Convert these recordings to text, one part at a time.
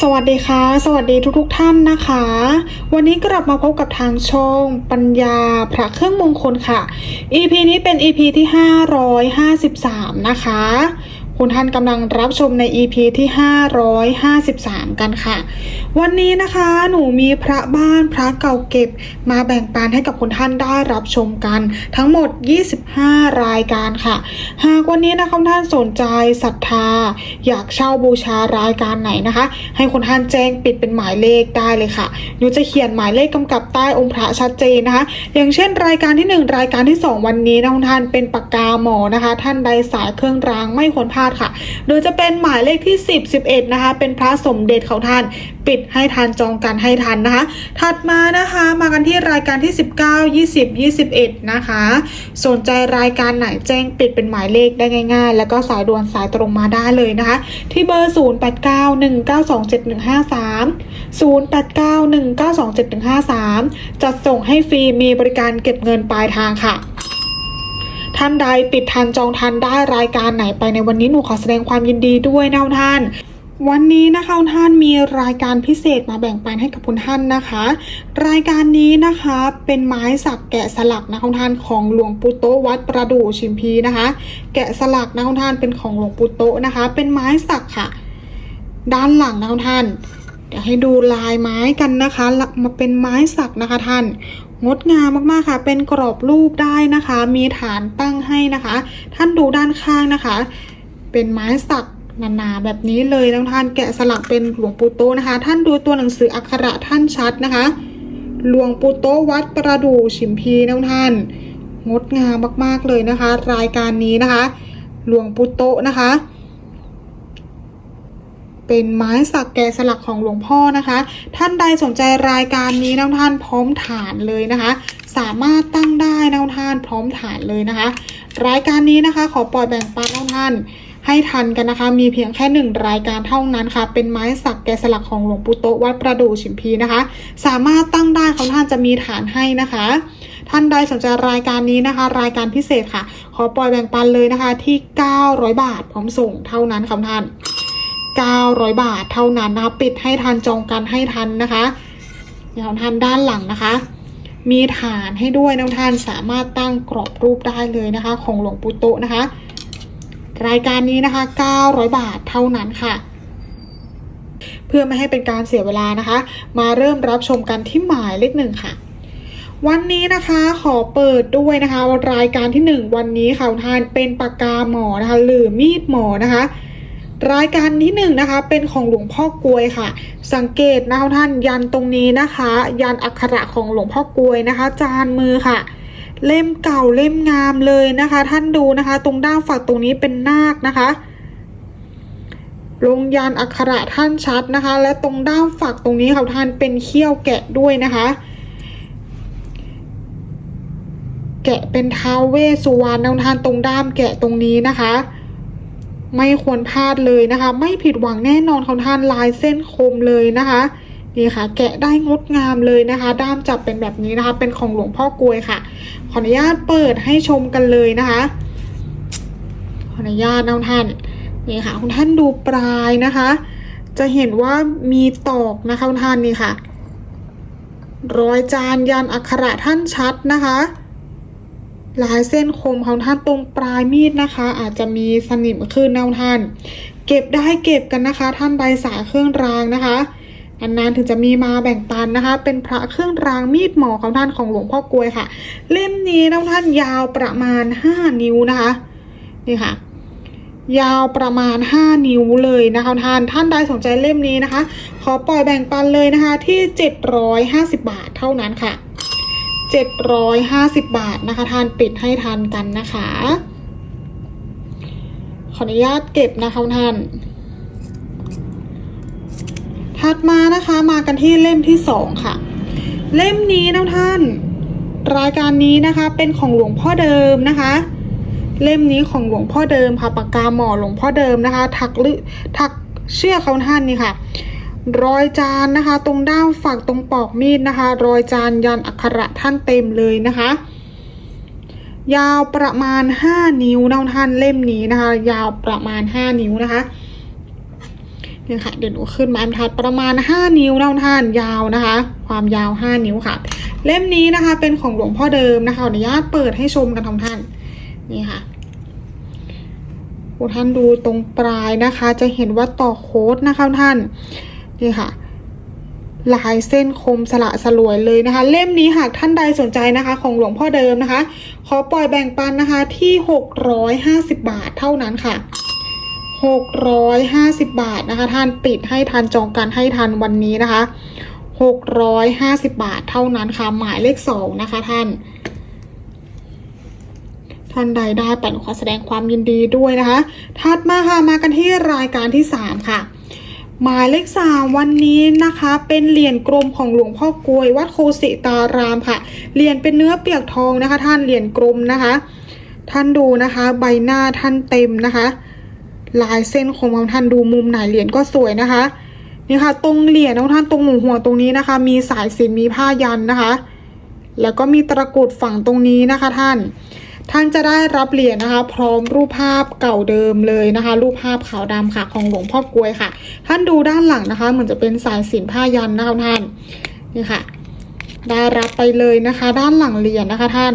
สวัสดีค่ะ สวัสดีทุกๆทท่านนะคะ วันนี้กลับมาพบกับทางช่องปัญญาพระเครื่องมงคลค่ะ EP นี้เป็น EP ที่ 553 นะคะ คุณท่านกำลังรับชมใน EP ที่ 553 กันค่ะ วันนี้นะคะหนูมีพระบ้านพระเก่าเก็บ มาแบ่งปันให้กับคุณท่านได้รับชมกัน ทั้งหมด 25 รายการค่ะ หากวันนี้นะคะคุณท่านสนใจศรัทธา อยากเช่าบูชารายการไหนนะคะ ให้คุณท่านแจ้งปิดเป็นหมายเลขได้เลยค่ะหนูจะเขียนหมายเลขกำกับใต้องค์พระชัดเจนนะคะ อย่างเช่น รายการที่ 1 รายการที่ 2 วันนี้นะคุณท่านเป็นปากกาหมอนะคะ ท่านใดสายเครื่องรางไม่ควรพลาดค่ะ โดยจะเป็นหมายเลขที่ 10 11 นะคะ เป็นพระสมเด็จเขาท่าน ปิดให้ทันจองกันให้ทันนะคะ ถัดมานะคะมากันที่รายการที่ 19 20 21 นะคะ สนใจรายการไหนแจ้งปิดเป็นหมายเลขได้ง่าย ๆ แล้วก็สายด่วนสายตรงมาได้เลยนะคะ ที่เบอร์ 0891927153 0891927153 จัดส่งให้ฟรีมีบริการเก็บเงินปลายทางค่ะ ท่านใดปิดทันจองทันได้รายการไหนไปในวันนี้หนูขอแสดงความยินดีด้วยนะท่าน วันนี้นะคะท่านมีรายการพิเศษมาแบ่งปันให้กับคุณท่านนะคะ รายการนี้นะคะเป็นไม้สักแกะสลักนะคุณท่านของหลวงปู่โตวัดประดู่ชิมพีนะคะ แกะสลักนะคุณท่านเป็นของหลวงปู่โตนะคะ เป็นไม้สักค่ะ ด้านหลังนะคุณท่านเดี๋ยวให้ดูลายไม้กันนะคะละมาเป็นไม้สักนะคะท่าน งดงามมากๆค่ะ เป็นกรอบรูปได้นะคะ มีฐานตั้งให้นะคะ ท่านดูด้านข้างนะคะ เป็นไม้สักหนาๆแบบนี้เลยนะท่านแกะสลักเป็นหลวงปู่โตนะคะ ท่านดูตัวหนังสืออักขระท่านชัดนะคะ หลวงปู่โตวัดประดู่ฉิมพีนะท่าน งดงามมากๆเลยนะคะ รายการนี้นะคะ หลวงปู่โตนะคะ เป็นไม้สักแกะสลักของหลวงพ่อนะคะ ท่านใดสนใจรายการนี้นะท่านพร้อมฐานเลยนะคะ สามารถตั้งได้นะท่านพร้อมฐานเลยนะคะ รายการนี้นะคะ ขอปล่อยแบ่งปันนะท่านให้ทันกันนะคะ มีเพียงแค่หนึ่งรายการเท่านั้นค่ะ เป็นไม้สักแกะสลักของหลวงปู่โตวัดประดู่ฉิมพีนะคะ สามารถตั้งได้เขาท่านจะมีฐานให้นะคะ ท่านใดสนใจรายการนี้นะคะ รายการพิเศษค่ะ ขอปล่อยแบ่งปันเลยนะคะที่ 900 บาทพร้อมส่งเท่านั้นค่ะท่าน 900 บาทเท่านั้นนะคะ ปิดให้ทันจองกันให้ทันนะคะเดี๋ยวท่านด้านหลังนะคะ มีฐานให้ด้วยนะท่านสามารถตั้งกรอบรูปได้เลยนะคะ ของหลวงปู่โตนะคะ รายการนี้นะคะ 900 บาทเท่านั้นค่ะเพื่อไม่ให้เป็นการเสียเวลานะคะ มาเริ่มรับชมกันที่หมายเลขหนึ่งค่ะ วันนี้นะคะขอเปิดด้วยนะคะรายการที่หนึ่งวันนี้ค่ะท่านเป็นปากกาหมอนะคะ หรือมีดหมอนะคะ รายการที่หนึ่งนะคะ เป็นของหลวงพ่อกลวยค่ะ สังเกตนะคะท่านยันตรงนี้นะคะ ยันอักขระของหลวงพ่อกลวยนะคะ จานมือค่ะ เล่มเก่าเล่มงามเลยนะคะ ท่านดูนะคะ ตรงด้านฝักตรงนี้เป็นนาคนะคะลงยันอักขระท่านชัดนะคะ และตรงด้านฝักตรงนี้ค่ะท่านเป็นเขี้ยวแกะด้วยนะคะ แกะเป็นท้าวเวสสุวรรณนะท่านตรงด้ามแกะตรงนี้นะคะ ไม่ควรพลาดเลยนะคะ ไม่ผิดหวังแน่นอนของท่านลายเส้นคมเลยนะคะนี่ค่ะ แกะได้งดงามเลยนะคะ ด้ามจับเป็นแบบนี้นะคะ เป็นของหลวงพ่อกลวยค่ะ ขออนุญาตเปิดให้ชมกันเลยนะคะ ขออนุญาตนะท่านนี่ค่ะคุณท่านดูปลายนะคะ จะเห็นว่ามีตอกนะคะคุณท่านนี่ค่ะ รอยจานยันอักขระท่านชัดนะคะ ลายเส้นคมของท่านตรงปลายมีดนะคะ อาจจะมีสนิมขึ้นนะท่าน เก็บได้เก็บกันนะคะ ท่านใดสายเครื่องรางนะคะนานๆถึงจะมีมาแบ่งปันนะคะ เป็นพระเครื่องรางมีดหมอของท่านของหลวงพ่อกลวยค่ะ เล่มนี้นะท่านยาวประมาณ 5 นิ้วนะคะนี่ค่ะ ยาวประมาณ 5 นิ้วเลยนะคะท่านท่านใดสนใจเล่มนี้นะคะ ขอปล่อยแบ่งปันเลยนะคะที่ 750 บาทเท่านั้นค่ะ 750 บาทนะคะท่านปิดให้ทันกันนะคะ ขออนุญาตเก็บนะคะท่าน ถัดมานะคะมากันที่เล่มที่สองค่ะ เล่มนี้นะท่าน รายการนี้นะคะเป็นของหลวงพ่อเดิมนะคะเล่มนี้ของหลวงพ่อเดิมค่ะปากกาหมอหลวงพ่อเดิมนะคะ ถักลึถักเชือกเขาท่านนี่ค่ะ รอยจานนะคะ ตรงด้ามฝักตรงปอกมีดนะคะ รอยจานยันอักขระท่านเต็มเลยนะคะ ยาวประมาณ 5 นิ้วนะท่านเล่มนี้นะคะ ยาวประมาณ 5 นิ้วนะคะเนี่ยค่ะเดี๋ยวหนูขึ้นไม้บรรทัดประมาณ 5 นิ้วนะท่านยาวนะคะ ความยาว 5 นิ้วค่ะ เล่มนี้นะคะ เป็นของหลวงพ่อเดิมนะคะอนุญาตเปิดให้ชมกันทั้งท่านนี่ค่ะท่านดูตรงปลายนะคะ จะเห็นว่าต่อโค้ดนะคะท่าน นี่ค่ะลายเส้นคมสละสลวยเลยนะคะ เล่มนี้หากท่านใดสนใจนะคะ ของหลวงพ่อเดิมนะคะ ขอปล่อยแบ่งปันนะคะที่ 650 บาทเท่านั้นค่ะ 650 บาทนะคะ ท่านปิดให้ทันจองกันให้ทันวันนี้นะคะ 650 บาทเท่านั้นค่ะ หมายเลขสองนะคะท่าน ท่านใดได้ไปขอแสดงความยินดีด้วยนะคะ ถัดมาค่ะมากันที่รายการที่ 3 ค่ะ หมายเลขสามวันนี้นะคะ เป็นเหรียญกลมของหลวงพ่อกลวยวัดโคสิตารามค่ะเหรียญเป็นเนื้อเปียกทองนะคะ ท่านเหรียญกลมนะคะ ท่านดูนะคะ ใบหน้าท่านเต็มนะคะลายเส้นของของท่านดูมุมไหนเหรียญก็สวยนะคะนี่ค่ะ ตรงเหรียญของท่านตรงหมูหัวตรงนี้นะคะ มีสายสินมีผ้ายันนะคะ แล้วก็มีตะกรุดฝั่งตรงนี้นะคะท่าน ท่านจะได้รับเหรียญนะคะ พร้อมรูปภาพเก่าเดิมเลยนะคะ รูปภาพขาวดำค่ะของหลวงพ่อกลวยค่ะ ท่านดูด้านหลังนะคะ เหมือนจะเป็นสายสินผ้ายันนะคะท่านนี่ค่ะ ได้รับไปเลยนะคะ ด้านหลังเหรียญนะคะท่าน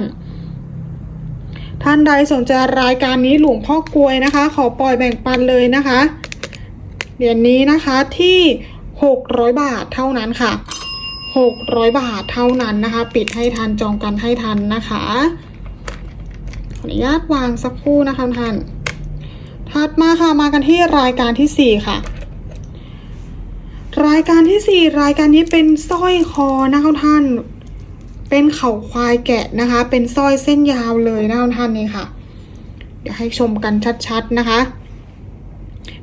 ท่านใดสนใจรายการนี้หลวงพ่อกลวยนะคะ ขอปล่อยแบ่งปันเลยนะคะ เหรียญนี้นะคะที่ 600 บาทเท่านั้นค่ะ 600 บาทเท่านั้นนะคะ ปิดให้ทันจองกันให้ทันนะคะ ขออนุญาตวางสักครู่นะคะท่าน ถัดมาค่ะมากันที่รายการที่ 4 ค่ะ รายการที่ 4 รายการนี้เป็นสร้อยคอนะคะท่าน เป็นเข่าควายแกะนะคะ เป็นสร้อยเส้นยาวเลยนะคะท่านนี่ค่ะ เดี๋ยวให้ชมกันชัดๆนะคะ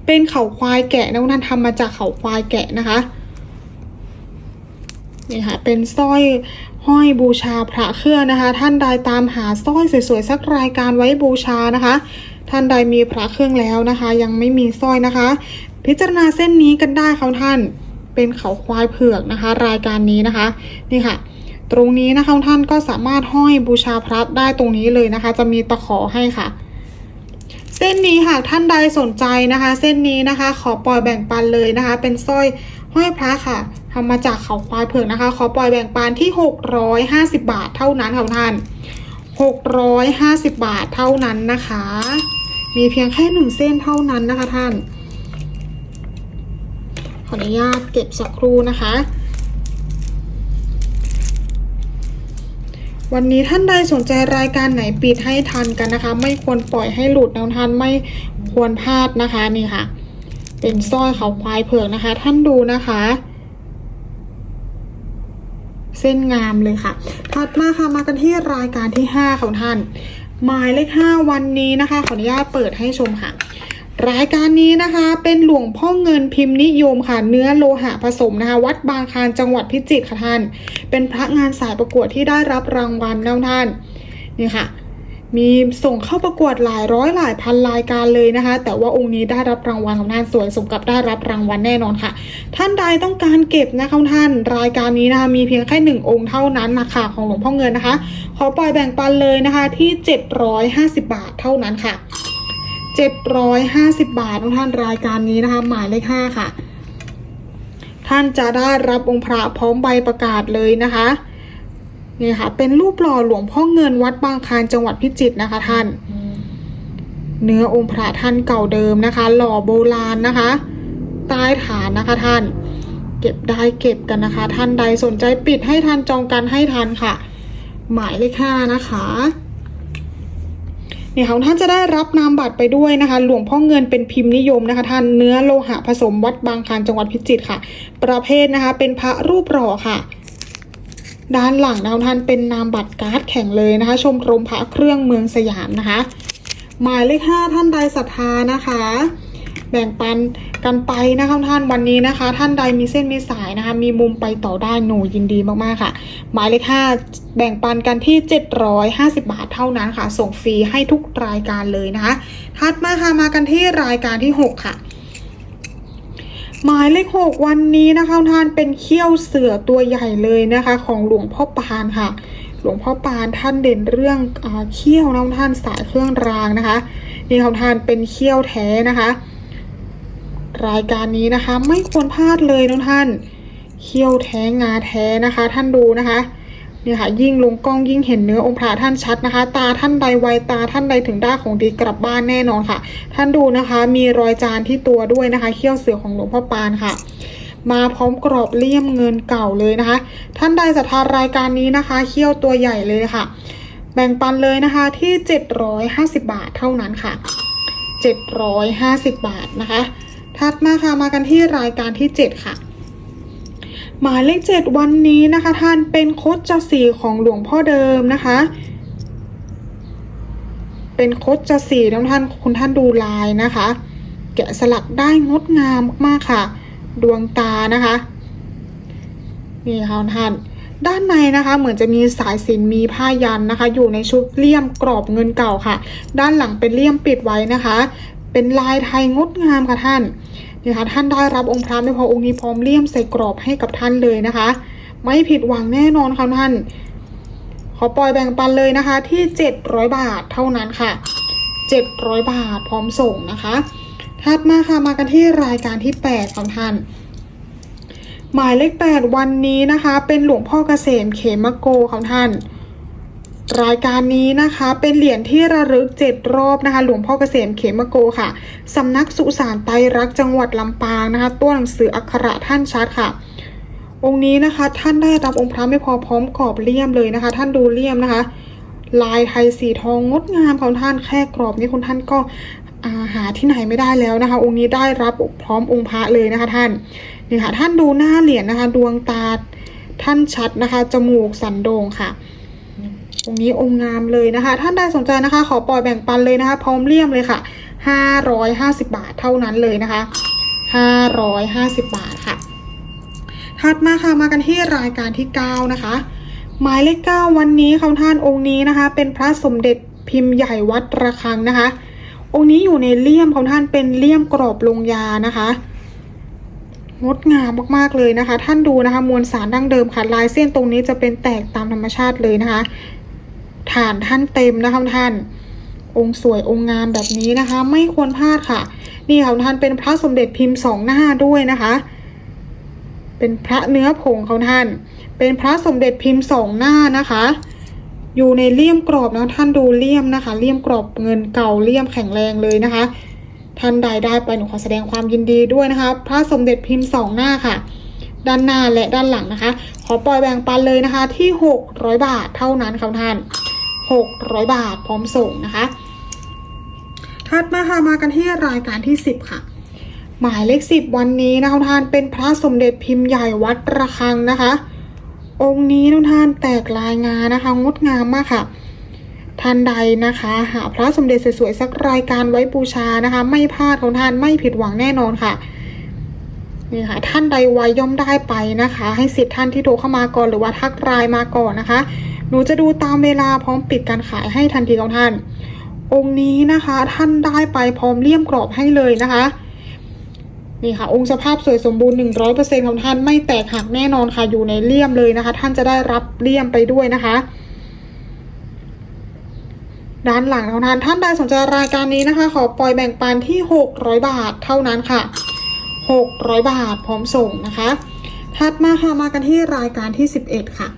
เป็นเข่าควายแกะนะท่านทำมาจากเข่าควายแกะนะคะ นี่ค่ะเป็นสร้อยห้อยบูชาพระเครื่องนะคะ ท่านใดตามหาสร้อยสวยๆสักรายการไว้บูชานะคะ ท่านใดมีพระเครื่องแล้วนะคะ ยังไม่มีสร้อยนะคะ พิจารณาเส้นนี้กันได้ค่ะท่านเป็นเขาควายเผือกนะคะ รายการนี้นะคะนี่ค่ะ ตรงนี้นะคะท่านก็สามารถห้อยบูชาพระได้ตรงนี้เลยนะคะ จะมีตะขอให้ค่ะเส้นนี้หากท่านใดสนใจนะคะ เส้นนี้นะคะ ขอปล่อยแบ่งปันเลยนะคะ เป็นสร้อย ห้อยพระค่ะทำมาจากเขาควายเผือกนะคะ ขอปล่อยแบ่งปันที่ 650 บาทเท่านั้นค่ะท่าน 650 บาทเท่านั้นนะคะ มีเพียงแค่หนึ่งเส้นเท่านั้นนะคะท่าน ขออนุญาตเก็บสักครู่นะคะวันนี้ท่านใดสนใจรายการไหนปิดให้ทันกันนะคะ ไม่ควรปล่อยให้หลุดนะท่านไม่ควรพลาดนะคะนี่ค่ะ เป็นสร้อยเขาควายเผือกนะคะ ท่านดูนะคะ เส้นงามเลยค่ะ ถัดมาค่ะมากันที่รายการที่ 5 ของท่าน หมายเลข5วันนี้นะคะ ขออนุญาตเปิดให้ชมค่ะรายการนี้นะคะเป็นหลวงพ่อเงินพิมพ์นิยมค่ะเนื้อโลหะผสมนะคะ วัดบางคานจังหวัดพิจิตรค่ะท่าน เป็นพระงานสายประกวดที่ได้รับรางวัลนะท่านนี่ค่ะ มีส่งเข้าประกวดหลายร้อยหลายพันรายการเลยนะคะ แต่ว่าองค์นี้ได้รับรางวัลของท่านสวยสมกับได้รับรางวัลแน่นอนค่ะ ท่านใดต้องการเก็บนะคะท่านรายการนี้นะคะมีเพียงแค่หนึ่งองค์เท่านั้นนะคะของหลวงพ่อเงินนะคะ ขอปล่อยแบ่งปันเลยนะคะที่ 750 บาทเท่านั้นค่ะ 750 บาททุกท่านรายการนี้นะคะ หมายเลข5ค่ะ ท่านจะได้รับองค์พระพร้อมใบประกาศเลยนะคะ นี่ค่ะ เป็นรูปหล่อหลวงพ่อเงินวัดบางคลานจังหวัดพิจิตรนะคะท่าน เนื้อองค์พระท่านเก่าเดิมนะคะ หล่อโบราณนะคะ ใต้ฐานนะคะท่าน เก็บได้เก็บกันนะคะ ท่านใดสนใจปิดให้ทันจองกันให้ทันค่ะ หมายเลขห้านะคะเนี่ยของท่านจะได้รับนามบัตรไปด้วยนะคะ หลวงพ่อเงินเป็นพิมพ์นิยมนะคะ ท่านเนื้อโลหะผสมวัดบางคลานจังหวัดพิจิตรค่ะ ประเภทนะคะ เป็นพระรูปหล่อค่ะ ด้านหลังนะคะท่านเป็นนามบัตรการ์ดแข่งเลยนะคะ ชมรมพระเครื่องเมืองสยามนะคะ หมายเลขห้าท่านใดศรัทธานะคะ แบ่งปันกันไปนะคะท่านวันนี้นะคะ ท่านใดมีเส้นมีสายนะคะ มีมุมไปต่อได้หนูยินดีมากๆค่ะ หมายเลขห้าแบ่งปันกันที่ 750 บาทเท่านั้นค่ะ ส่งฟรีให้ทุกรายการเลยนะคะ ถัดมาค่ะมากันที่รายการที่ 6 ค่ะ หมายเลขหกวันนี้นะคะท่านเป็นเขี้ยวเสือตัวใหญ่เลยนะคะ ของหลวงพ่อปานค่ะ หลวงพ่อปานท่านเด่นเรื่องอเขี้ยวนะท่านสายเครื่องรางนะคะนี่ของท่านเป็นเขี้ยวแท้นะคะ รายการนี้นะคะ ไม่ควรพลาดเลยนะท่านเขี้ยวแท้งาแท้นะคะ ท่านดูนะคะ เนี่ยค่ะยิ่งลงกล้องยิ่งเห็นเนื้อองค์พระท่านชัดนะคะ ตาท่านใดไวตาท่านใดถึงได้ของดีกลับบ้านแน่นอนค่ะ ท่านดูนะคะมีรอยจานที่ตัวด้วยนะคะเขี้ยวเสือของหลวงพ่อปานค่ะมาพร้อมกรอบเลี่ยมเงินเก่าเลยนะคะ ท่านใดศรัทธารายการนี้นะคะเขี้ยวตัวใหญ่เลยค่ะ แบ่งปันเลยนะคะที่ 750 บาทเท่านั้นค่ะ 750 บาทนะคะ ถัดมาค่ะมากันที่รายการที่ 7 ค่ะ หมายเลข7วันนี้นะคะ ท่านเป็นโคดจสีของหลวงพ่อเดิมนะคะ เป็นโคดจสีท่านท่านคุณท่านดูลายนะคะ แกะสลักได้งดงามมากๆค่ะ ดวงตานะคะนี่ค่ะท่านด้านในนะคะเหมือนจะมีสายสินมีผ้ายันนะคะ อยู่ในชุดเลี่ยมกรอบเงินเก่าค่ะ ด้านหลังเป็นเลี่ยมปิดไว้นะคะ เป็นลายไทยงดงามค่ะท่าน นี่ค่ะท่านได้รับองค์พระไม่พอองค์นี้พร้อมเลี่ยมใส่กรอบให้กับท่านเลยนะคะ ไม่ผิดหวังแน่นอนค่ะท่าน ขอปล่อยแบ่งปันเลยนะคะ ที่ 700 บาทเท่านั้นค่ะ 700 บาทพร้อมส่งนะคะถัดมาค่ะมากันที่รายการที่8ของท่านหมายเลข 8 วันนี้นะคะ เป็นหลวงพ่อเกษมเขมโกของท่าน รายการนี้นะคะเป็นเหรียญที่ระลึกเจ็ดรอบนะคะ หลวงพ่อเกษมเขมโกค่ะสำนักสุสานไตรรักจังหวัดลำปางนะคะ ตัวหนังสืออักขระท่านชัดค่ะ องค์นี้นะคะท่านได้รับองค์พระไม่พอพร้อมกรอบเลี่ยมเลยนะคะ ท่านดูเลี่ยมนะคะ ลายไทยสีทองงดงามของท่านแค่กรอบนี้คุณท่านก็าหาที่ไหนไม่ได้แล้วนะคะ องค์นี้ได้รับพร้อมองค์พระเลยนะคะ ท่านนี่ค่ะท่านดูหน้าเหรียญนะคะ ดวงตาท่านชัดนะคะ จมูกสันโดงค่ะ องนี้องค์งามเลยนะคะ ท่านใดสนใจนะคะ ขอปล่อยแบ่งปันเลยนะคะ พร้อมเลี่ยมเลยค่ะ 550 บาทเท่านั้นเลยนะคะ 550 บาทค่ะ ถัดมาค่ะมากันที่รายการที่ 9 นะคะ หมายเลข 9 วันนี้ค่ะท่านองค์นี้นะคะ เป็นพระสมเด็จพิมพ์ใหญ่วัดระฆังนะคะ องค์นี้อยู่ในเลี่ยมของท่านเป็นเลี่ยมกรอบลงยานะคะงดงามมากๆเลยนะคะ ท่านดูนะคะ มวลสารดั้งเดิมค่ะลายเส้นตรงนี้จะเป็นแตกตามธรรมชาติเลยนะคะ ฐานท่านเต็มนะคะท่าน องค์สวยองค์งามแบบนี้นะคะ ไม่ควรพลาดค่ะ นี่ค่ะท่านเป็นพระสมเด็จพิมพ์สองหน้าด้วยนะคะ เป็นพระเนื้อผงของท่าน เป็นพระสมเด็จพิมพ์สองหน้านะคะ อยู่ในเลี่ยมกรอบนะท่านดูเลี่ยมนะคะ เลี่ยมกรอบเงินเก่าเลี่ยมแข็งแรงเลยนะคะ ท่านใดได้ไปหนูขอแสดงความยินดีด้วยนะคะ พระสมเด็จพิมพ์สองหน้าค่ะด้านหน้าและด้านหลังนะคะ ขอปล่อยแบ่งปันเลยนะคะที่ 600 บาทเท่านั้นค่ะท่าน 600 บาทพร้อมส่งนะคะ ถัดมาค่ะมากันที่รายการที่ 10 ค่ะ หมายเลข 10 วันนี้นะคะท่านเป็นพระสมเด็จพิมพ์ใหญ่วัดระฆังนะคะ องค์นี้ทุกท่านแตกลายงานนะคะงดงามมากค่ะท่านใดนะคะ หาพระสมเด็จสวยๆสักรายการไว้บูชานะคะ ไม่พลาดของท่านไม่ผิดหวังแน่นอนค่ะ นี่ค่ะท่านใดไวย่อมได้ไปนะคะ ให้สิทธิ์ท่านที่โทรเข้ามาก่อนหรือว่าทักไลน์มาก่อนนะคะ หนูจะดูตามเวลาพร้อมปิดการขายให้ทันทีของท่าน องค์นี้นะคะท่านได้ไปพร้อมเลี่ยมกรอบให้เลยนะคะนี่ค่ะ องค์สภาพสวยสมบูรณ์100%ของท่านไม่แตกหักแน่นอนค่ะอยู่ในเลี่ยมเลยนะคะ ท่านจะได้รับเลี่ยมไปด้วยนะคะ ด้านหลังของท่านท่านใดสนใจรายการนี้นะคะ ขอปล่อยแบ่งปันที่600บาทเท่านั้นค่ะ 600 บาทพร้อมส่งนะคะ ถัดมาค่ะมากันที่รายการที่ 11 ค่ะ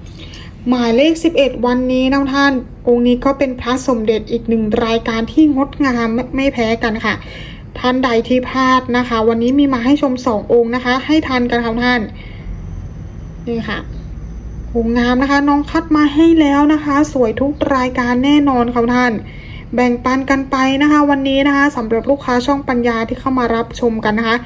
หมายเลข 11 วันนี้นะท่าน องค์นี้ก็เป็นพระสมเด็จอีกหนึ่งรายการที่งดงามไม่ไม่แพ้กันค่ะ ท่านใดที่พลาดนะคะ วันนี้มีมาให้ชมสององค์นะคะ ให้ทันกันค่ะท่านนี่ค่ะองค์งามนะคะ น้องคัดมาให้แล้วนะคะ สวยทุกรายการแน่นอนค่ะท่าน แบ่งปันกันไปนะคะ วันนี้นะคะสำหรับลูกค้าช่องปัญญาที่เข้ามารับชมกันนะคะ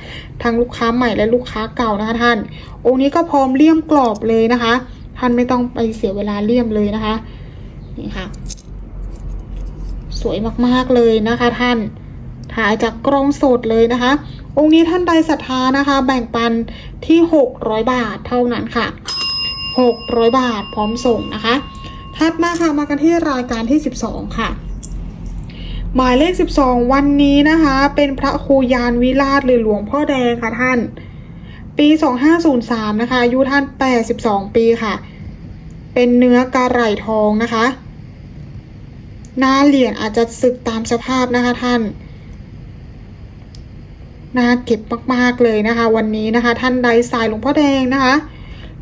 ทั้งลูกค้าใหม่และลูกค้าเก่านะคะท่าน องค์นี้ก็พร้อมเลี่ยมกรอบเลยนะคะ ท่านไม่ต้องไปเสียเวลาเลี่ยมเลยนะคะนี่ค่ะ สวยมากๆเลยนะคะ ท่านถ่ายจากกล้องสดเลยนะคะ องค์นี้ท่านใดศรัทธานะคะ แบ่งปันที่ 600 บาทเท่านั้นค่ะ 600 บาทพร้อมส่งนะคะ ถัดมาค่ะมากันที่รายการที่ 12 ค่ะ หมายเลข 12 วันนี้นะคะ เป็นพระครูยานวิราชหรือหลวงพ่อแดงค่ะท่าน ปี 2503 นะคะอายุท่าน 82 ปีค่ะ เป็นเนื้อกระไหลทองนะคะ หน้าเหรียญอาจจะสึกตามสภาพนะคะท่านน่าเก็บมากๆเลยนะคะ วันนี้นะคะ ท่านใดสายหลวงพ่อแดงนะคะ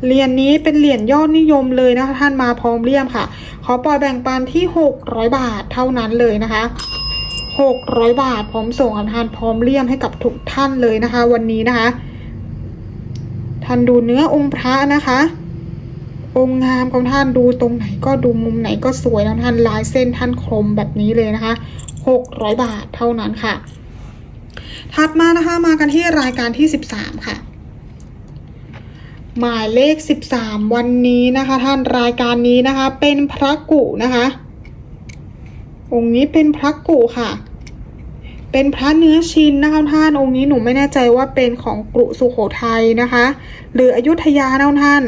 เหรียญนี้เป็นเหรียญยอดนิยมเลยนะคะ ท่านมาพร้อมเลี่ยมค่ะ ขอปล่อยแบ่งปันที่ 600 บาทเท่านั้นเลยนะคะ600 บาทพร้อมส่งกับท่านพร้อมเลี่ยมให้กับทุกท่านเลยนะคะ วันนี้นะคะ ท่านดูเนื้อองค์พระนะคะ องค์งามของท่านดูตรงไหนก็ดูมุมไหนก็สวยนะท่านลายเส้นท่านคมแบบนี้เลยนะคะ 600 บาทเท่านั้นค่ะ ถัดมานะคะมากันที่รายการที่ 13 ค่ะ หมายเลข 13 วันนี้นะคะ ท่านรายการนี้นะคะ เป็นพระกุนะคะ องค์นี้เป็นพระกุค่ะ เป็นพระเนื้อชินนะคะท่านองค์นี้หนูไม่แน่ใจว่าเป็นของกรุสุโขทัยนะคะ หรืออยุธยานะท่าน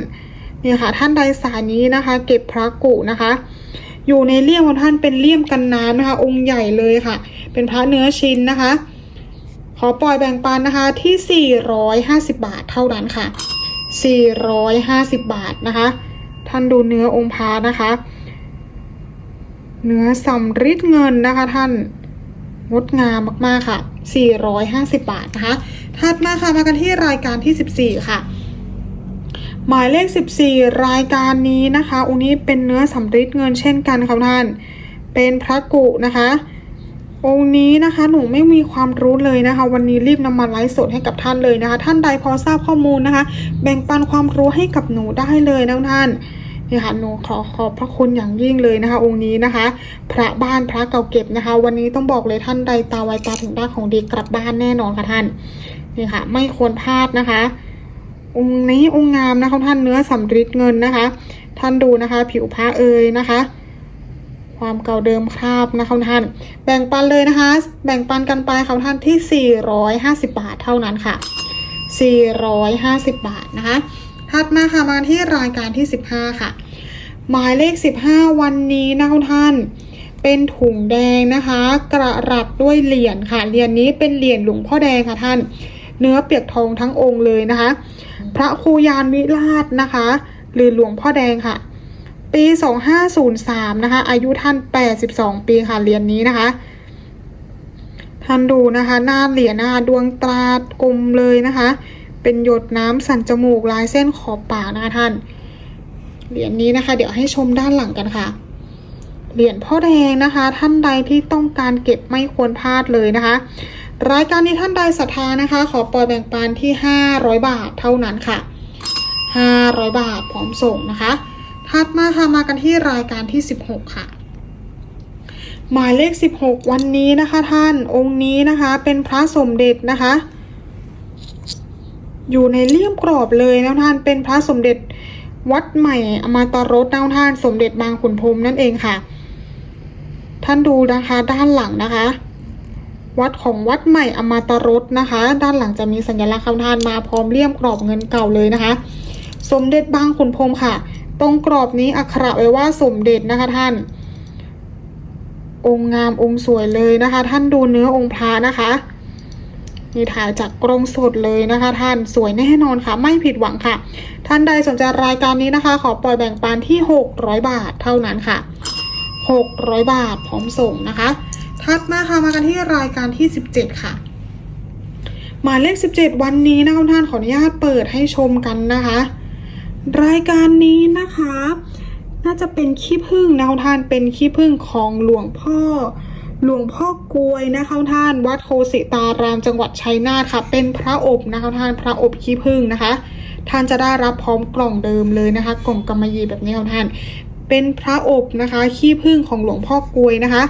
เนี่ยค่ะท่านใดสายนี้นะคะ เก็บพระกุนะคะ อยู่ในเลี่ยมของท่านเป็นเลี่ยมกันน้ำนะคะ องค์ใหญ่เลยค่ะ เป็นพระเนื้อชินนะคะ ขอปล่อยแบ่งปันนะคะที่ 450 บาทเท่านั้นค่ะ 450 บาทนะคะ ท่านดูเนื้อองค์พระนะคะ เนื้อสำริดเงินนะคะท่านงดงามมากๆค่ะ 450 บาทนะคะ ถัดมาค่ะมากันที่รายการที่ 14 ค่ะ หมายเลข 14 รายการนี้นะคะองนี้เป็นเนื้อสำริดเงินเช่นกันค่ะท่าน เป็นพระกุนะคะ องค์นี้นะคะหนูไม่มีความรู้เลยนะคะ วันนี้รีบนำมาไลฟ์สดให้กับท่านเลยนะคะ ท่านใดพอทราบข้อมูลนะคะ แบ่งปันความรู้ให้กับหนูได้เลยนะท่านนี่ค่ะหนูขอขอบพระคุณอย่างยิ่งเลยนะคะ องค์นี้นะคะ พระบ้านพระเก่าเก็บนะคะ วันนี้ต้องบอกเลยท่านใดตาไวตาถึงได้ของดีกลับบ้านแน่นอนค่ะท่านนี่ค่ะ ไม่ควรพลาดนะคะ องค์นี้องค์งามนะคะท่านเนื้อสำริดเงินนะคะ ท่านดูนะคะ ผิวพระเอยนะคะ ความเก่าเดิมคราบนะคะท่าน แบ่งปันเลยนะคะ แบ่งปันกันไปค่ะท่านที่ 450 บาทเท่านั้นค่ะ 450 บาทนะคะถัดมาค่ะมาที่รายการที่ 15 ค่ะ หมายเลข 15 วันนี้นะคะท่าน เป็นถุงแดงนะคะ กระรัดด้วยเหรียญค่ะเหรียญนี้เป็นเหรียญหลวงพ่อแดงค่ะท่าน เนื้อเปียกทองทั้งองค์เลยนะคะ พระครูยานวิราชนะคะ หรือหลวงพ่อแดงค่ะ ปี 2503 นะคะ อายุท่าน 82 ปีค่ะ เหรียญนี้นะคะ ท่านดูนะคะ หน้าเหรียญนะคะดวงตรากลมเลยนะคะ เป็นหยดน้ำสันจมูกลายเส้นขอบปากนะคะท่าน เหรียญนี้นะคะ เดี๋ยวให้ชมด้านหลังกันค่ะ เหรียญพ่อแดงนะคะ ท่านใดที่ต้องการเก็บไม่ควรพลาดเลยนะคะ รายการนี้ท่านใดศรัทธานะคะ ขอปล่อยแบ่งปันที่ 500 บาทเท่านั้นค่ะ 500 บาทพร้อมส่งนะคะ ถัดมาค่ะมากันที่รายการที่ 16 ค่ะ หมายเลข 16 วันนี้นะคะท่านองค์นี้นะคะ เป็นพระสมเด็จนะคะ อยู่ในเลี่ยมกรอบเลยนะท่านเป็นพระสมเด็จวัดใหม่อมาตรสนะท่านสมเด็จบางขุนพรมนั่นเองค่ะ ท่านดูนะคะด้านหลังนะคะ วัดของวัดใหม่อมาตรสนะคะ ด้านหลังจะมีสัญลักษณ์คำทานมาพร้อมเลี่ยมกรอบเงินเก่าเลยนะคะ สมเด็จบางขุนพรมค่ะ ตรงกรอบนี้อักขระไว้ว่าสมเด็จนะคะท่าน องค์งามองค์สวยเลยนะคะ ท่านดูเนื้อองค์พระนะคะนี่ถ่ายจากกรงสดเลยนะคะ ท่านสวยแน่นอนค่ะ ไม่ผิดหวังค่ะ ท่านใดสนใจรายการนี้นะคะ ขอปล่อยแบ่งปันที่ 600 บาทเท่านั้นค่ะ 600 บาทพร้อมส่งนะคะถัดมาค่ะมากันที่รายการที่ 17 ค่ะ หมายเลข 17 วันนี้นะคะท่านขออนุญาตเปิดให้ชมกันนะคะ รายการนี้นะคะ น่าจะเป็นขี้ผึ้งนะคะท่านเป็นขี้ผึ้งของหลวงพ่อ หลวงพ่อกลวยนะคะท่านวัดโคสิตารามจังหวัดชัยนาทค่ะ เป็นพระอบนะคะท่านพระอบขี้ผึ้งนะคะ ท่านจะได้รับพร้อมกล่องเดิมเลยนะคะ กล่องกำมะหยี่แบบนี้ค่ะท่าน เป็นพระอบนะคะขี้ผึ้งของหลวงพ่อกลวยนะคะ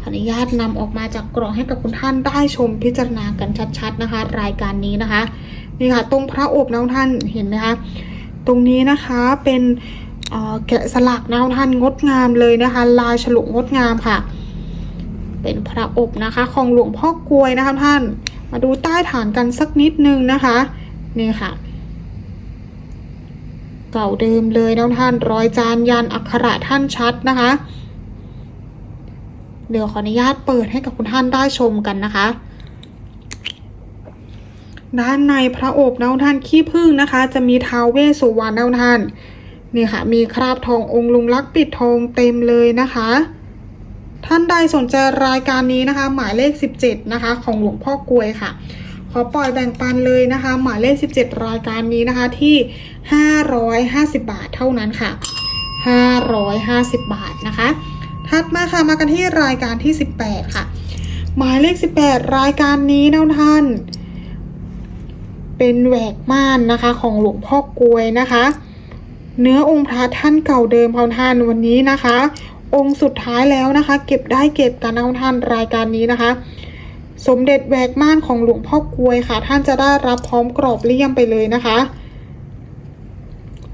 ขออนุญาตนำออกมาจากกล่องให้กับคุณท่านได้ชมพิจารณากันชัดๆนะคะ รายการนี้นะคะ นี่ค่ะ ตรงพระอบนะท่านเห็นไหมคะ ตรงนี้นะคะเป็นแกะสลักนะท่านงดงามเลยนะคะ ลายฉลุงดงามค่ะ เป็นพระอบนะคะ ของหลวงพ่อกลวยนะคะท่าน มาดูใต้ฐานกันสักนิดนึงนะคะนี่ค่ะ เก่าเดิมเลยนะท่านรอยจานยันอักขระท่านชัดนะคะ เดี๋ยวขออนุญาตเปิดให้กับคุณท่านได้ชมกันนะคะ ด้านในพระโอบนะท่านขี้ผึ้งนะคะ จะมีท้าวเวสสุวรรณนะท่านนี่ค่ะ มีคราบทององค์ลุงลักษ์ปิดทองเต็มเลยนะคะ ท่านใดสนใจรายการนี้นะคะ หมายเลข 17 นะคะ ของหลวงพ่อกลวยค่ะ ขอปล่อยแบ่งปันเลยนะคะ หมายเลข 17 รายการนี้นะคะที่ 550 บาทเท่านั้นค่ะ 550 บาทนะคะถัดมาค่ะมากันที่รายการที่ 18 ค่ะ หมายเลข 18 รายการนี้นะท่าน เป็นแหวกม่านนะคะของหลวงพ่อกลวยนะคะ เนื้อองค์พระท่านเก่าเดิมของท่านวันนี้นะคะ องค์สุดท้ายแล้วนะคะ เก็บได้เก็บกันนะท่านรายการนี้นะคะ สมเด็จแหวกม่านของหลวงพ่อกลวยค่ะ ท่านจะได้รับพร้อมกรอบเลี่ยมไปเลยนะคะ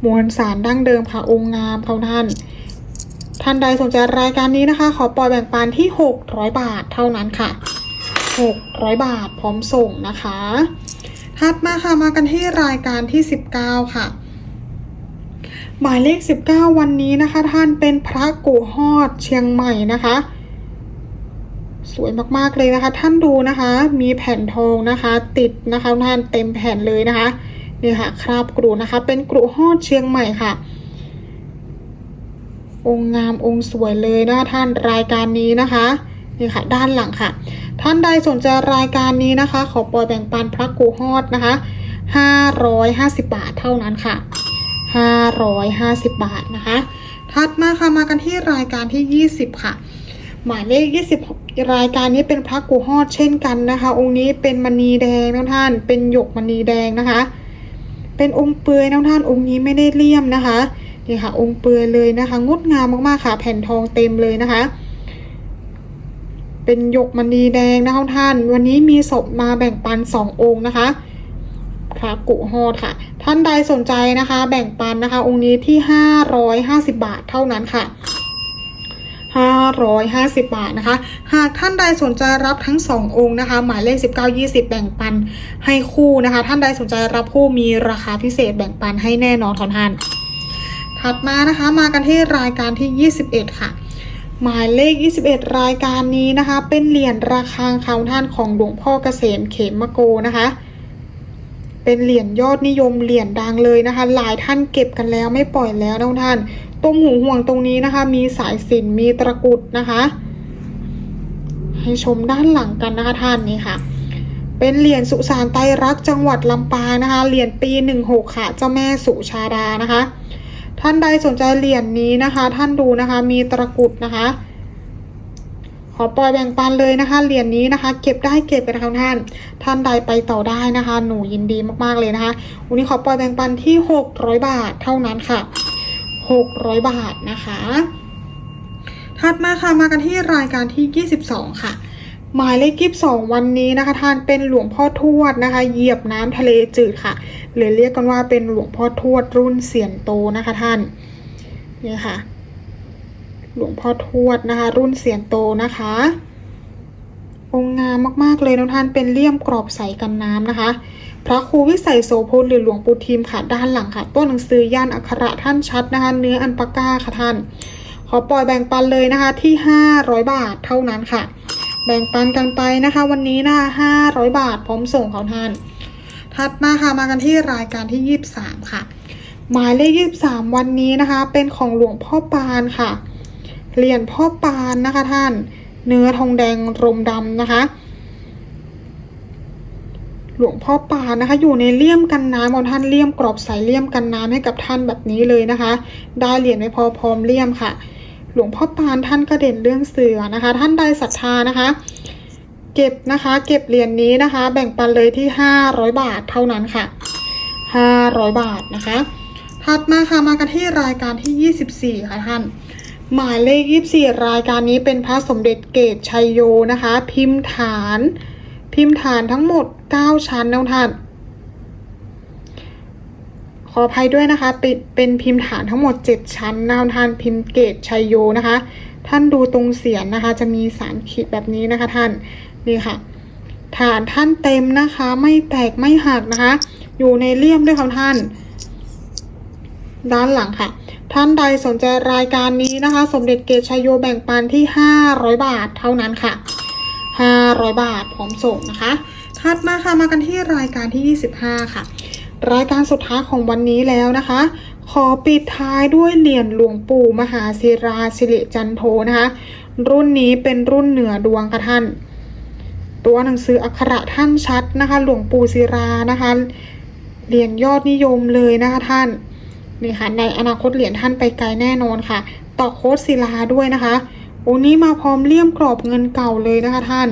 มวลสารดั้งเดิมค่ะองค์งามของท่าน ท่านใดสนใจรายการนี้นะคะ ขอปล่อยแบ่งปันที่ 600 บาทเท่านั้นค่ะ 600 บาทพร้อมส่งนะคะ ถัดมาค่ะมากันที่รายการที่ 19 ค่ะ หมายเลข 19 วันนี้นะคะ ท่านเป็นพระกู่ฮอดเชียงใหม่นะคะ สวยมากๆเลยนะคะ ท่านดูนะคะ มีแผ่นทองนะคะ ติดนะคะท่านเต็มแผ่นเลยนะคะนี่ค่ะคราบกรุนะคะ เป็นกรุฮอดเชียงใหม่ค่ะ องค์งามองค์สวยเลยนะะท่านรายการนี้นะคะ นี่ค่ะด้านหลังค่ะ ท่านใดสนใจรายการนี้นะคะ ขอปล่อยแบ่งปันพระกูฮอดนะคะ 550 บาทเท่านั้นค่ะ 550 บาทนะคะ ถัดมาค่ะมากันที่รายการที่ 20 ค่ะหมายเลข 20 รายการนี้เป็นพระกูฮอดเช่นกันนะคะ องค์นี้เป็นมณีแดงนะท่าน เป็นหยกมณีแดงนะคะ เป็นองค์เปลือยนะท่าน องค์นี้ไม่ได้เลี่ยมนะคะ นี่ค่ะ องค์เปลือยเลยนะคะ งดงามมากๆค่ะ แผ่นทองเต็มเลยนะคะ เป็นหยกมณีแดงนะคะท่าน วันนี้มีศพมาแบ่งปันสององค์นะคะพระกุฮอดค่ะ ท่านใดสนใจนะคะ แบ่งปันนะคะ องค์นี้ที่ห้าร้อยห้าสิบาทเท่านั้นค่ะห้าร้อยห้าสิบาทนะคะ หากท่านใดสนใจรับทั้งสององค์นะคะ หมายเลขสิบเก้ายี่สิบแบ่งปันให้คู่นะคะ ท่านใดสนใจรับคู่มีราคาพิเศษแบ่งปันให้แน่นอนของท่าน ถัดมานะคะ มากันที่รายการที่ 21 ค่ะ หมายเลข 21 รายการนี้นะคะ เป็นเหรียญระฆังคำท่านของหลวงพ่อเกษมเขมโกนะคะ เป็นเหรียญยอดนิยมเหรียญดังเลยนะคะ หลายท่านเก็บกันแล้วไม่ปล่อยแล้วนะท่านตรงหูห่วงตรงนี้นะคะ มีสายสิญจนมีตะกุดนะคะ ให้ชมด้านหลังกันนะคะท่านนี่ค่ะ เป็นเหรียญสุสานไตรรักจังหวัดลำปางนะคะเหรียญปี 16 ค่ะ เจ้าแม่สุชาดานะคะ ท่านใดสนใจเหรียญนี้นะคะ ท่านดูนะคะ มีตะกรุดนะคะ ขอปล่อยแบ่งปันเลยนะคะ เหรียญนี้นะคะ เก็บได้เก็บไปนะคะท่าน ท่านใดไปต่อได้นะคะ หนูยินดีมากๆเลยนะคะ วันนี้ขอปล่อยแบ่งปันที่600บาทเท่านั้นค่ะ600บาทนะคะ ถัดมาค่ะ มากันที่รายการที่22ค่ะ หมายเลขยี่สิบสองวันนี้นะคะท่านเป็นหลวงพ่อทวดนะคะ เหยียบน้ำทะเลจืดค่ะหรือเรียกกันว่าเป็นหลวงพ่อทวดรุ่นเสียนโตนะคะท่านนี่ค่ะ หลวงพ่อทวดนะคะ รุ่นเสียนโตนะคะ องค์งามมากๆเลยนะท่านเป็นเลี่ยมกรอบใสกันน้ำนะคะ พระครูวิสัยโสพลหรือหลวงปู่ทิมค่ะด้านหลังค่ะตัวหนังสือย่านอักขระท่านชัดนะคะ เนื้ออันปาก้าค่ะท่าน ขอปล่อยแบ่งปันเลยนะคะที่ 500 บาทเท่านั้นค่ะ แบ่งปันกันไปนะคะ วันนี้นะคะ500บาทพร้อมส่งของท่าน ถัดมาค่ะมากันที่รายการที่23ค่ะ หมายเลข23วันนี้นะคะ เป็นของหลวงพ่อปานค่ะเหรียญพ่อปานนะคะท่าน เนื้อทองแดงรมดำนะคะ หลวงพ่อปานนะคะ อยู่ในเลี่ยมกันน้ำของท่านเลี่ยมกรอบใสเลี่ยมกันน้ำให้กับท่านแบบนี้เลยนะคะ ได้เหรียญไม่พอพร้อมเลี่ยมค่ะ หลวงพ่อปานท่านก็เด่นเรื่องเสือนะคะ ท่านใดศรัทธานะคะ เก็บนะคะ เก็บเหรียญนนี้นะคะ แบ่งปันเลยที่ 500 บาทเท่านั้นค่ะ 500 บาทนะคะ ถัดมาค่ะมากันที่รายการที่ 24 ค่ะท่านหมายเลข 24 รายการนี้เป็นพระสมเด็จเกตชัยโยนะคะ พิมพ์ฐาน พิมพ์ฐานทั้งหมด 9 ชั้นนะท่าน ขออภัยด้วยนะคะเป็นเป็นพิมพ์ฐานทั้งหมด 7 ชั้นนะคะท่านพิมพ์เกตชัยโยนะคะ ท่านดูตรงเสียนนะคะ จะมีสารขีดแบบนี้นะคะท่านนี่ค่ะ ฐานท่านเต็มนะคะ ไม่แตกไม่หักนะคะ อยู่ในเลี่ยมด้วยค่ะท่าน ด้านหลังค่ะ ท่านใดสนใจรายการนี้นะคะ สมเด็จเกตชัยโยแบ่งปันที่ 500 บาทเท่านั้นค่ะ 500 บาทพร้อมส่งนะคะถัดมาค่ะมากันที่รายการที่ 25 ค่ะ รายการสุดท้ายของวันนี้แล้วนะคะ ขอปิดท้ายด้วยเหรียญหลวงปู่มหาศิราสิริจันโทนะคะ รุ่นนี้เป็นรุ่นเหนือดวงค่ะท่าน ตัวหนังสืออักขระท่านชัดนะคะ หลวงปู่ศิรานะคะ เหรียญยอดนิยมเลยนะคะท่านนี่ค่ะในอนาคตเหรียญท่านไปไกลแน่นอนค่ะ ต่อโค้ดศิลาด้วยนะคะโอ้นี้มาพร้อมเลี่ยมกรอบเงินเก่าเลยนะคะท่าน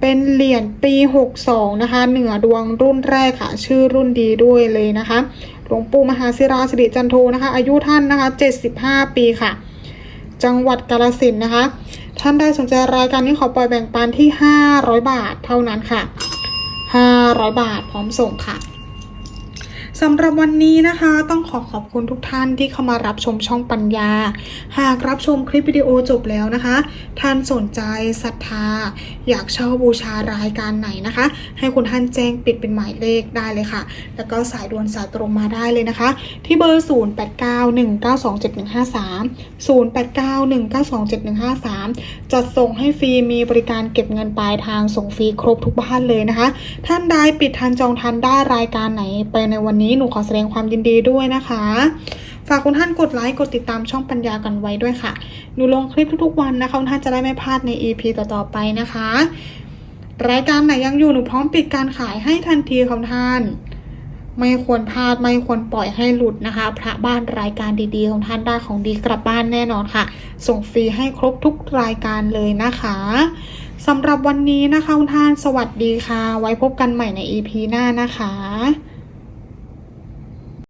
เป็นเหรียญปี 62 นะคะ เหนือดวงรุ่นแรกค่ะ ชื่อรุ่นดีด้วยเลยนะคะ หลวงปู่มหาศิราสิริจันโทนะคะ อายุท่านนะคะ 75 ปีค่ะ จังหวัดกาลสินนะคะ ท่านได้สนใจรายการนี้ขอปล่อยแบ่งปันที่ 500 บาทเท่านั้นค่ะ 500 บาทพร้อมส่งค่ะ สำหรับวันนี้นะคะต้องขอขอบคุณทุกท่านที่เข้ามารับชมช่องปัญญา หากรับชมคลิปวิดีโอจบแล้วนะคะ ท่านสนใจศรัทธา อยากเช่าบูชารายการไหนนะคะ ให้คุณท่านแจ้งปิดเป็นหมายเลขได้เลยค่ะ แล้วก็สายด่วนสายตรงมาได้เลยนะคะ ที่เบอร์ 0891927153จัดส่งให้ฟรีมีบริการเก็บเงินปลายทางส่งฟรีครบทุกบ้านเลยนะคะ ท่านใดปิดทันจองทันได้รายการไหนไปในวันนี้หนูขอแสดงความยินดีด้วยนะคะ ฝากคุณท่านกดไลค์กดติดตามช่องปัญญากันไว้ด้วยค่ะ หนูลงคลิปทุกๆวันนะคะคุณท่านจะได้ไม่พลาดใน EP ต่อๆไปนะคะ รายการไหนยังอยู่หนูพร้อมปิดการขายให้ทันทีค่ะคุณท่าน ไม่ควรพลาดไม่ควรปล่อยให้หลุดนะคะ พระบ้านรายการดีๆของท่านได้ของดีกลับบ้านแน่นอนค่ะ ส่งฟรีให้ครบทุกรายการเลยนะคะสำหรับวันนี้นะคะคุณท่านสวัสดีค่ะ ไว้พบกันใหม่ใน EP หน้านะคะ